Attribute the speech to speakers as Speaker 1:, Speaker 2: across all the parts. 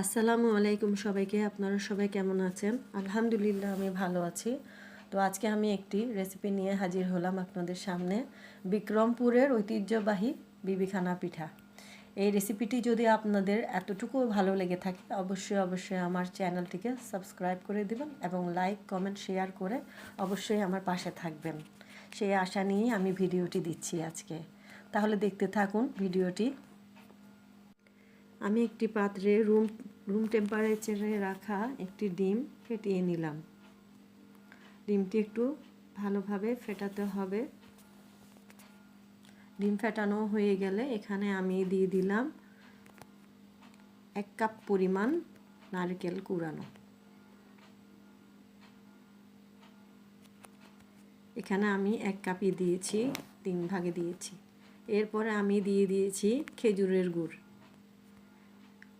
Speaker 1: আসসালামু আলাইকুম সবাইকে, আপনারা সবাই কেমন আছেন? আলহামদুলিল্লাহ, আমি ভালো আছি। তো আজকে আমি একটি রেসিপি নিয়ে হাজির হলাম আপনাদের সামনে। বিক্রমপুরের ঐতিহ্যবাহী বিবিখানা পিঠা। এই রেসিপিটি যদি আপনাদের এতটুকু ভালো লেগে থাকে, অবশ্যই অবশ্যই আমার চ্যানেলটিকে সাবস্ক্রাইব করে দেবেন এবং লাইক কমেন্ট শেয়ার করে অবশ্যই আমার পাশে থাকবেন। সেই আশা নিয়েই আমি ভিডিওটি দিচ্ছি আজকে। তাহলে দেখতে থাকুন ভিডিওটি। আমি একটি পাত্রে রুম রুম টেম্পারেচারে রাখা একটি ডিম ফেটিয়ে নিলাম। ডিমটি একটু ভালোভাবে ফেটাতে হবে। ডিম ফেটানো হয়ে গেলে এখানে আমি দিয়ে দিলাম এক কাপ পরিমাণ নারকেল কুড়ানো। এখানে আমি এক কাপই দিয়েছি, তিন ভাগে দিয়েছি। এরপরে আমি দিয়ে দিয়েছি খেজুরের গুড়।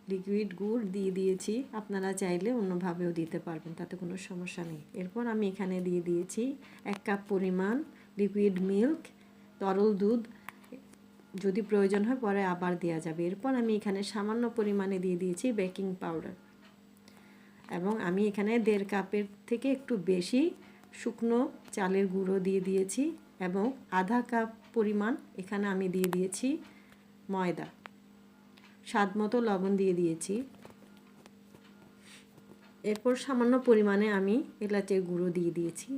Speaker 1: লিকুইড গুড় দিয়ে দিয়েছি। আপনারা চাইলে অন্যভাবেও দিতে পারবেন, তাতে কোনো সমস্যা নেই। এরপর আমি এখানে দিয়ে দিয়েছি এক কাপ পরিমাণ লিকুইড মিল্ক তরল দুধ। যদি প্রয়োজন হয় পরে আবার দেওয়া যাবে। এরপর আমি এখানে সামান্য পরিমাণে দিয়ে দিয়েছি বেকিং পাউডার এবং আমি এখানে দেড় কাপের থেকে একটু বেশি শুকনো চালের গুঁড়ো দিয়ে দিয়েছি এবং আধা কাপ পরিমাণ এখানে আমি দিয়ে দিয়েছি ময়দা। স্বাদ মতো লবণ দিয়ে দিয়েছি। এরপর সামান্য পরিমাণে আমি এলাচের গুঁড়ো দিয়ে দিয়েছি।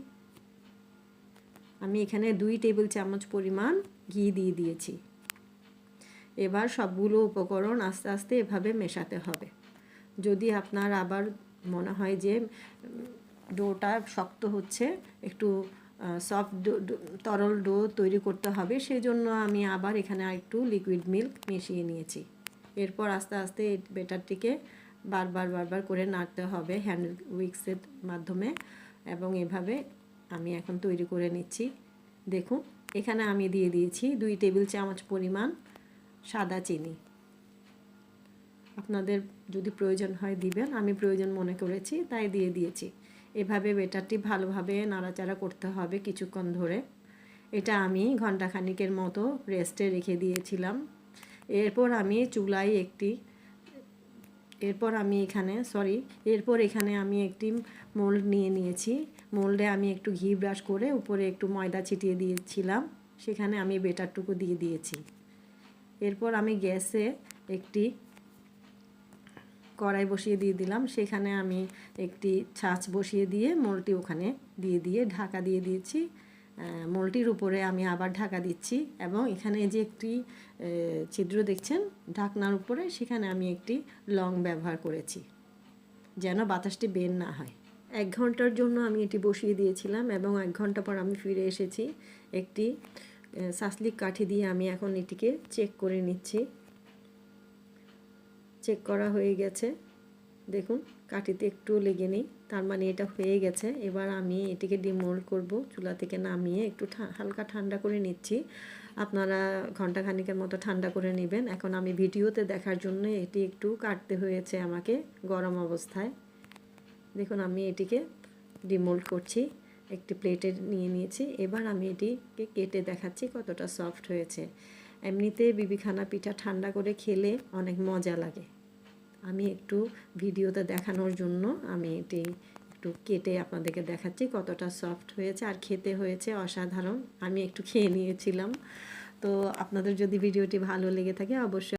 Speaker 1: আমি এখানে দুই টেবিল চামচ পরিমাণ ঘি দিয়ে দিয়েছি। এবার সবগুলো উপকরণ আস্তে আস্তে এভাবে মেশাতে হবে। যদি আপনার আবার মনে হয় যে ডোটা শক্ত হচ্ছে, একটু সফট তরল ডো তৈরি করতে হবে সেই জন্য আমি আবার এখানে একটু লিকুইড মিল্ক মিশিয়ে নিয়েছি। এরপর আস্তে আস্তে এই বেটারটিকে বারবার বারবার করে নাড়তে হবে হ্যান্ড উইক্সের মাধ্যমে এবং এভাবে আমি এখন তৈরি করে নিচ্ছি। দেখুন, এখানে আমি দিয়ে দিয়েছি দুই টেবিল চামচ পরিমাণ সাদা চিনি। আপনাদের যদি প্রয়োজন হয় দিবেন, আমি প্রয়োজন মনে করেছি, তাই দিয়ে দিয়েছি। এভাবে বেটারটি ভালোভাবে নাড়াচাড়া করতে হবে কিছুক্ষণ ধরে। এটা আমি ঘন্টাখানিকের মতো রেস্টে রেখে দিয়েছিলাম। এরপর আমি চুলায় একটি, এরপর আমি এখানে সরি এরপর এখানে আমি একটি মোল্ড নিয়ে নিয়েছি। মোল্ডে আমি একটু ঘি ব্রাশ করে উপরে একটু ময়দা ছিটিয়ে দিয়েছিলাম। সেখানে আমি বেটারটুকু দিয়ে দিয়েছি। এরপর আমি গ্যাসে একটি কড়াই বসিয়ে দিয়ে দিলাম। সেখানে আমি একটি ছাঁচ বসিয়ে দিয়ে মোলটি ওখানে দিয়ে দিয়ে ঢাকা দিয়ে দিয়েছি। মোলটির উপরে আমি আবার ঢাকা দিচ্ছি এবং এখানে যে একটি ছিদ্র দেখছেন, ঢাকনার উপরে সেখানে আমি একটি লং ব্যবহার করেছি, যেন বাতাসটি বের না হয়। এক ঘণ্টার জন্য আমি এটি বসিয়ে দিয়েছিলাম এবং এক ঘণ্টা পর আমি ফিরে এসেছি। একটি সাসলিক কাঠি দিয়ে আমি এখন এটিকে চেক করে নিচ্ছি। চেক করা হয়ে গেছে। দেখুন, কাঠিতে একটু লেগে নেই, তার মানে এটা হয়ে গেছে। এবার আমি এটিকে ডিমোল্ড করব, চুলা থেকে নামিয়ে একটু হালকা ঠান্ডা করে নিচ্ছি। আপনারা ঘণ্টা খানিকের মতো ঠান্ডা করে নেবেন। এখন আমি ভিডিওতে দেখার জন্য এটি একটু কাটতে হয়েছে আমাকে গরম অবস্থায়। দেখুন, আমি এটিকে ডিমোল্ড করছি, একটি প্লেটে নিয়ে নিয়েছি। এবার আমি এটিকে কেটে দেখাচ্ছি কতটা সফট হয়েছে। এমনিতে বিবিখানা পিঠা ঠান্ডা করে খেলে অনেক মজা লাগে। আমি একটু ভিডিওতে দেখানোর জন্য আমি এটি একটু কেটে আপনাদেরকে দেখাচ্ছি কতটা সফট হয়েছে আর খেতে হয়েছে অসাধারণ। আমি একটু খেয়ে নিয়েছিলাম। তো আপনাদের যদি ভিডিওটি ভালো লেগে থাকে অবশ্যই